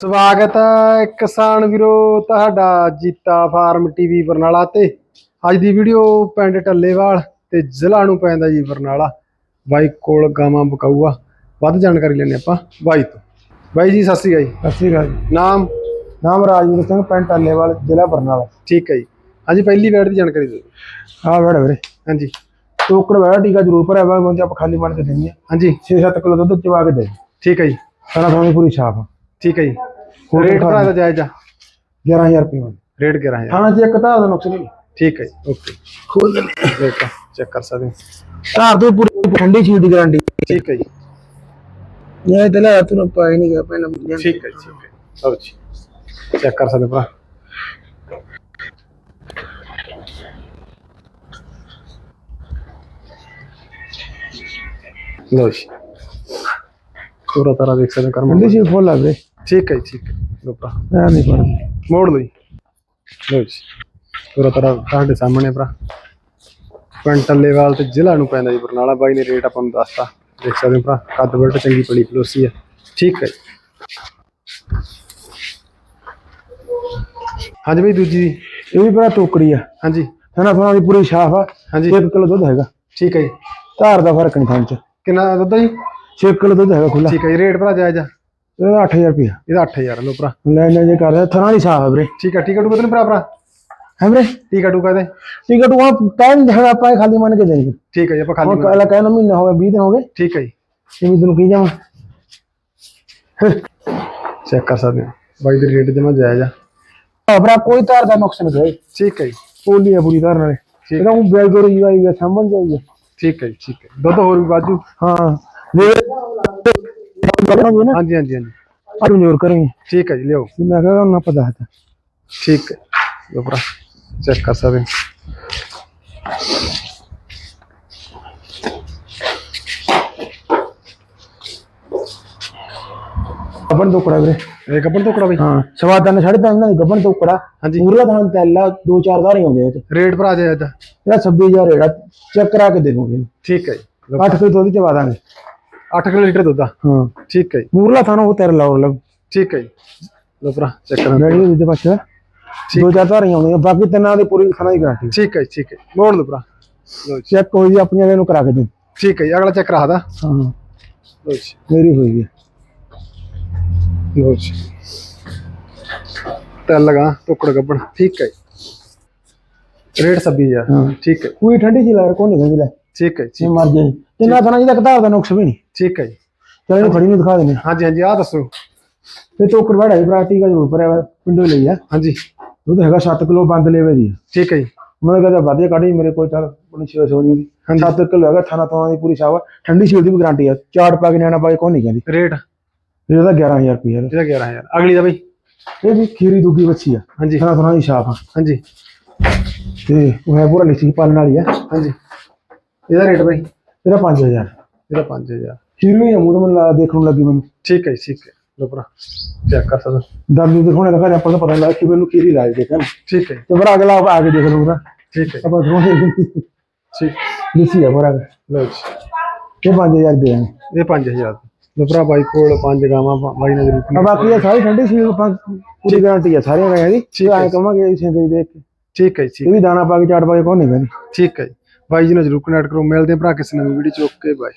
ਸਵਾਗਤ ਹੈ ਕਿਸਾਨ ਵੀਰੋ ਤੁਹਾਡਾ ਜੀਤਾ ਫਾਰਮ ਟੀਵੀ ਬਰਨਾਲਾ ਤੇ। ਅੱਜ ਦੀ ਵੀਡੀਓ ਪਿੰਡ ਟੱਲੇਵਾਲ ਤੇ ਜ਼ਿਲ੍ਹਾ ਨੂੰ ਪੈਂਦਾ ਜੀ ਬਰਨਾਲਾ। ਬਾਈ ਕੋਲ ਗਾਵਾਂ ਬਕਾਊਆ। ਵੱਧ ਜਾਣਕਾਰੀ ਲੈਣੇ ਆਪਾਂ ਬਾਈ ਤੋਂ। ਬਾਈ ਜੀ ਸਤਿ ਸ੍ਰੀ ਅਕਾਲ ਜੀ। ਸਤਿ ਸ਼੍ਰੀ ਅਕਾਲ ਜੀ। ਨਾਮ? ਨਾਮ ਰਾਜਵੀਰ ਸਿੰਘ ਪਿੰਡ ਟੱਲੇਵਾਲ ਜ਼ਿਲ੍ਹਾ ਬਰਨਾਲਾ। ਠੀਕ ਹੈ ਜੀ। ਹਾਂਜੀ ਪਹਿਲੀ ਵੈਡ ਦੀ ਜਾਣਕਾਰੀ ਦਿਓ। ਆ ਬੜਾ ਵੀਰੇ। ਹਾਂਜੀ। ਟੋਕੜ ਬੜਾ ਟੀਕਾ ਜ਼ਰੂਰ ਭਰਿਆ ਵਾ ਮੁੰਡੇ ਆਪਾਂ ਖਾਲੀ ਬਣ ਕੇ ਦੇਣੀ ਆ। ਹਾਂਜੀ। 6-7 ਕਿਲੋ ਦੁੱਧ ਚਵਾ ਕੇ ਦੇ। ਠੀਕ ਹੈ ਜੀ। ਸਾਰਾ ਸੋਨੀ ਪੂਰੀ ਛਾਪ। ਠੀਕ ਹੈ ਜੀ। ਹੋਰ ਰੇਟ ਦਿਖਾ ਭਰਾ ਦਾ ਜਾਇਜ਼ ਆ। 11000 ਰੁਪਏ ਰੇਟ 11000 ਥਾਣਾ ਚ ਇੱਕ ਧਾਰ ਦਾ ਨੁਕਸ ਨਹੀਂ। ਠੀਕ ਹੈ ਜੀ ਓਕੇ। ਖੋਲ ਦਿੰਦੇ ਰੇਟ ਚੈੱਕ ਕਰ ਸਕਦੇ। ਧਾਰ ਤੋਂ ਪੂਰੀ ਠੰਡੀ ਚੀਜ਼ ਦੀ ਗਾਰੰਟੀ ਠੀਕ ਹੈ ਜੀ। ਇਹ ਤੇ ਲੈ ਤੂੰ ਪਾਈ ਨਹੀਂ ਗਿਆ ਪਹਿਲਾਂ ਠੀਕ ਹੈ ਠੀਕ ਹੈ। ਲਓ ਜੀ ਚੈੱਕ ਕਰ ਸਕਦੇ ਭਰਾ। ਲਓ ਜੀ। ਪੂਰਾ ਤਾਰਾ ਦੇਖ ਸਕਦੇ ਕਰਮ। ਠੰਡੀ ਚੀਜ਼ ਫੁੱਲ ਆ ਠੀਕ ਹੈ ਜੀ, ਠੀਕ ਹੈ। ਲਓ ਭਰਾ। ਐ ਨਹੀਂ ਪੜਦੀ ਮੋੜ ਜੀ ਲਓ ਜੀ। ਪੂਰਾ ਤਾਰਾ ਤੁਹਾਡੇ ਸਾਹਮਣੇ ਭਰਾ। ਪਿੰਡ ਟੱਲੇਵਾਲ ਤੇ ਜ਼ਿਲ੍ਹਾ ਨੂੰ ਪੈਂਦਾ ਜੀ ਬਰਨਾਲਾ। ਬਾਈ ਨੇ ਰੇਟ ਆਪਾਂ ਨੂੰ ਦੱਸਤਾ। ਦੇਖ ਸਕਦੇ ਹੋ ਭਰਾ ਕੱਦ ਬਲਟ ਚੰਗੀ ਪੜੀ ਫਲੋਸੀ ਹੈ ਠੀਕ ਹੈ ਜੀ। ਹਾਂਜੀ ਬਈ ਦੂਜੀ ਇਹ ਵੀ ਬੜਾ ਟੋਕੜੀ ਆ। ਹਾਂਜੀ। ਥਾਣਾ ਥਾਣਾ ਦੀ ਪੂਰੀ ਛਾਪ ਆ। ਹਾਂਜੀ। 1 ਕਿਲੋ ਦੁੱਧ ਹੈਗਾ। ਠੀਕ ਹੈ ਜੀ। ਧਾਰ ਦਾ ਫ਼ਰਕ ਨਹੀਂ ਥਾਂ ਚ। ਕਿੰਨਾ ਦੁੱਧ ਆ ਜੀ? 6 ਕਿਲੋ ਦੁੱਧ ਹੈਗਾ ਖੁੱਲਾ ਠੀਕ ਹੈ ਜੀ ਰੇਟ ਭਰਾ ਜਾਇਜ਼ ਆ। ਇਹਦਾ 8000 ਰੁਪਏ ਇਹਦਾ 8000 ਲਓ ਭਰਾ। ਲੈ ਲੈ ਜੇ ਕਰ ਥਾਣਾ ਦੀ ਛਾਪ ਆ ਵੀਰੇ। ਠੀਕ ਹੈ ਟਿਕਟ ਟੂਕਾ ਤੇ ਭਰਾ ਭਰਾ? ਹੈ ਵੀਰੇ? ਟਿਕਟ ਟੂਕਾ ਤੇ? ਟਿਕਟ ਉਹ ਟਾਈਮ ਜਿਹੜਾ ਆਪਾਂ ਖਾਲੀ ਮੰਨ ਕੇ ਦੇਣਗੇ ਠੀਕ ਹੈ ਜੀ ਆਪਾਂ ਖਾਲੀ ਹੁਣ ਕੱਲ ਕਹਿੰਦਾ ਮਹੀਨਾ ਹੋ ਗਿਆ 20 ਦਿਨ ਹੋ ਗਏ। ਠੀਕ ਹੈ ਜੀ। ਜਿਵੇਂ ਤੈਨੂੰ ਕੀ ਜਾਵਾਂ? ਚੈੱਕ ਕਰ ਸਕਦੇ ਹੋ। ਬਾਈ ਦੇ ਰੇਟ ਜਮਾ ਜਾਇਜ਼ ਆ। ਆਪਣਾ ਕੋਈ ਤਾਰ ਦਾ ਨੁਕਸ ਨਹੀਂ ਹੋਇਆ ਠੀਕ ਹੈ ਜੀ। ਪੋਲੀ ਆ ਪੂਰੀ ਤਾਰ ਨਾਲੇ। ਠੀਕ। ਇਹਦਾ ਉਹ ਬੈਲਗੋਰੀ ਆਈ ਹੈ ਸਮਝ ਜਾਈਏ ਠੀਕ ਹੈ ਜੀ ਠੀਕ ਹੈ। ਦੁੱਧ ਹੋਰ ਵੀ ਵਾਜੂ ਹਾਂ। ਦੇ ਨਾ? ਹਾਂਜੀ ਹਾਂਜੀ ਹਾਂਜੀ। ਅੱਜ ਜੋਰ ਕਰਾਂਗੇ। ਠੀਕ ਹੈ ਜੀ ਲਿਓ ਜਿੰਨਾ ਕਹਾਂ ਉਹਨਾਂ ਪਤਾ ਹੈ ਠੀਕ ਹੈ। ਲਓ ਭਰਾ ਚੈੱਕ ਕਰ ਸਕਦੇ ਹੋ। ਗੱਬਨ ਟੋਕੜਾ ਵੀਰੇ। ਇਹ ਕੱਪੜ ਟੁਕੜਾ ਬਈ। ਹਾਂ ਸਵਾਦਾਂ ਨੇ ਸਾਢੇ ਪੰਜ ਦਾ ਗੱਬਨ ਟੋਕੜਾ ਹਾਂਜੀ। ਪੂਰਾ ਤਾਂ ਪਹਿਲਾ ਦੋ ਚਾਰ ਧਾਰੇ ਆਉਂਦੇ ਆ ਤੇ ਰੇਟ ਭਰਾ ਜਾਇਜ਼ ਆ ਇਹਦਾ 26000 ਰੇੜਾ ਚੈੱਕ ਕਰਾ ਕੇ ਦੇ ਦੂੰਗੇ ਠੀਕ ਹੈ ਜੀ। ਲਓ 8 ਕਿਲੋ ਦੁੱਧ ਚਵਾ ਦਾਂਗੇ। 8 ਕਿਲੋ ਲੀਟਰ ਦੁੱਧ ਆ। ਹਾਂ। ਠੀਕ ਹੈ ਜੀ। ਮੂਰਲਾ ਥਾਣਾ ਉਹ ਤੇਰੇ ਲਾਉ ਲੱਗ। ਠੀਕ ਹੈ ਜੀ। ਲਓ ਭਰਾ ਚੈੱਕ ਕਰਾਂ ਗਾੜੀ ਦੇ ਪਾਸੇ ਦੋ ਚਾਰ ਧਾਰੇ ਆਉਂਦੀਆਂ ਬਾਕੀ ਤਿੰਨਾਂ ਦੀ ਪੂਰੀ ਖਾਣਾ ਦੀ ਗਾਰੰਟੀ ਠੀਕ ਹੈ ਜੀ, ਠੀਕ ਹੈ। ਮੋੜ ਲਓ ਭਰਾ। ਲਓ ਜੀ। ਚੈੱਕ ਹੋਈ ਜੀ ਆਪਣੀਆਂ ਇਹਨੂੰ ਕਰਾ ਕੇ ਦੇ। ਠੀਕ ਹੈ ਜੀ ਅਗਲਾ ਚੈੱਕ ਰੱਖਦਾ ਹਾਂ। ਲਓ ਜੀ। ਮੇਰੀ ਹੋਈ ਹੈ। ਲਓ ਜੀ। ਤੈਲ ਲਗਾ ਟੁਕੜ ਗੱਬਣ। ਠੀਕ ਹੈ ਜੀ। ਰੇਟ 26000 ਹਾਂ। ਠੀਕ ਹੈ। ਕੋਈ ਠੰਡੀ ਜੀ ਲੱਗ ਕੋਈ ਨਹੀਂ ਗੰਦੀ ਲੈ ਠੀਕ ਹੈ ਜੀ, ਮਰ ਜਾਏ ਜਿੰਨਾ ਥਾਣਾ ਜਿਹਦਾ ਕਿਤਾਬ ਦਾ ਨੁਕਸ ਵੀ ਨਹੀਂ। ਠੀਕ ਹੈ ਜੀ। ਚਲ ਇਹਨੂੰ ਫੜੀ ਨੂੰ ਦਿਖਾ ਦਿੰਦੇ ਹਾਂਜੀ ਹਾਂਜੀ ਆ ਦੱਸੋ। ਤੇ ਟੋਕਰ ਵੜਾ ਹੀ ਬਰਾਟੀ ਦਾ ਜ਼ਰੂਰ ਭਰਿਆ ਵਾ, ਪਿੰਡੋਂ ਲਈ ਆ। ਹਾਂਜੀ। ਦੁੱਧ ਹੈਗਾ 7 ਕਿਲੋ ਬੰਦ ਲੈਵੇ ਦੀ। ਠੀਕ ਹੈ ਜੀ। ਮੈਂ ਕਹਿੰਦਾ ਵਧੀਆ ਕਾਢੀ ਮੇਰੇ ਕੋਲ ਚੱਲ ਆਪਣੀ ਛੇ ਸੌ ਦੀ ਹਾਂਜੀ। 7 ਕਿਲੋ ਹੈਗਾ ਥਾਣਾ ਤੋਂ ਦੀ ਪੂਰੀ ਸਾਵਾ ਠੰਡੀ ਸ਼ੀਲ ਦੀ ਵੀ ਗਾਰੰਟੀ ਆ। ਚਾਰ ਪਾ ਕੇ ਨਿਆਣਾ ਪਾ ਕੇ ਕੋਈ ਨਹੀਂ ਕਹਿੰਦੀ। ਰੇਟ? ਇਹਦਾ 11000 ਰੁਪਏ ਇਹਦਾ 11000 ਅਗਲੀ ਦਾ ਬਈ। ਇਹ ਵੀ ਖੀਰੀ ਦੁੱਗੀ ਬੱਚੀ ਆ। ਹਾਂਜੀ। ਥਾਣਾ ਥਾਣਾ ਦੀ ਛਾਪ ਆ। ਹਾਂਜੀ। ਤੇ ਉਹ ਹੈ ਪੂਰਾ ਲਿਖੀ ਪਾਲਣ ਵਾਲੀ ਆ। ਹਾਂਜੀ। ਇਹਦਾ ਰੇਟ ਬਈ? ਇਹਦਾ 5000 ਇਹਦਾ 5000 ਖੀਰੀ ਆ ਮੂੰਹ ਮੈਨੂੰ ਦੇਖਣ ਨੂੰ ਲੱਗੀ ਮੈਨੂੰ। ਠੀਕ ਹੈ ਜੀ, ਠੀਕ ਹੈ। ਲੋ ਭਰਾ ਚੈੱਕ ਕਰ ਸਕਦਾ ਦਰਦ ਦਿਖਾਉਣੇ ਦਾ ਘਰ ਆਪਾਂ ਨੂੰ ਪਤਾ ਨਹੀਂ ਲੱਗਾ ਕਿ ਮੈਨੂੰ ਖੀਰੀ ਲਾਜ ਦੇਖਣ ਠੀਕ ਹੈ। ਜੀ, ਤੇ ਫਿਰ ਅਗਲਾ ਆ ਕੇ ਦੇਖ ਲਊਗਾ। ਠੀਕ ਹੈ। ਜੀ, ਆਪਾਂ ਦੋਨੇ ਠੀਕ। ਲਿਖੀ ਆ ਪੂਰਾ ਲਓ ਜੀ। ਇਹ 5000 ਦੇ ਦਾਂਗੇ ਇਹ 5000 ਲੋ ਭਰਾ ਬਾਈ ਕੋਲ ਪੰਜ ਗਾਵਾਂ ਪ- ਬਾਈ ਨੇ ਜ਼ਰੂਰ ਆ ਬਾਕੀ ਇਹ ਸਾਰੀ ਠੰਡੀ ਸੀ ਆਪਾਂ ਪੂਰੀ ਗਾਰੰਟੀ ਆ ਸਾਰਿਆਂ ਦਾ ਇਹਦੀ ਠੀਕ ਹੈ। ਐ ਕਹਾਂਗੇ ਇਸੇ ਗਈ ਦੇਖ ਕੇ। ਠੀਕ ਹੈ ਜੀ, ਠੀਕ ਇਹ ਵੀ ਦਾਣਾ ਪਾ ਕੇ ਚਾਟ ਪਾ ਕੇ ਕੋਈ ਨਹੀਂ ਕਹਿੰਦੀ ਠੀਕ ਹੈ ਜੀ। ਬਾਈ ਜੀ ਨਾਲ ਜ਼ਰੂਰ ਕਨੈਕਟ ਕਰੋ, ਮਿਲਦੇ ਹਾਂ ਭਰਾ ਕਿਸੇ ਨਵੀਂ ਵੀਡੀਓ ਚ ਓਕੇ ਬਾਈ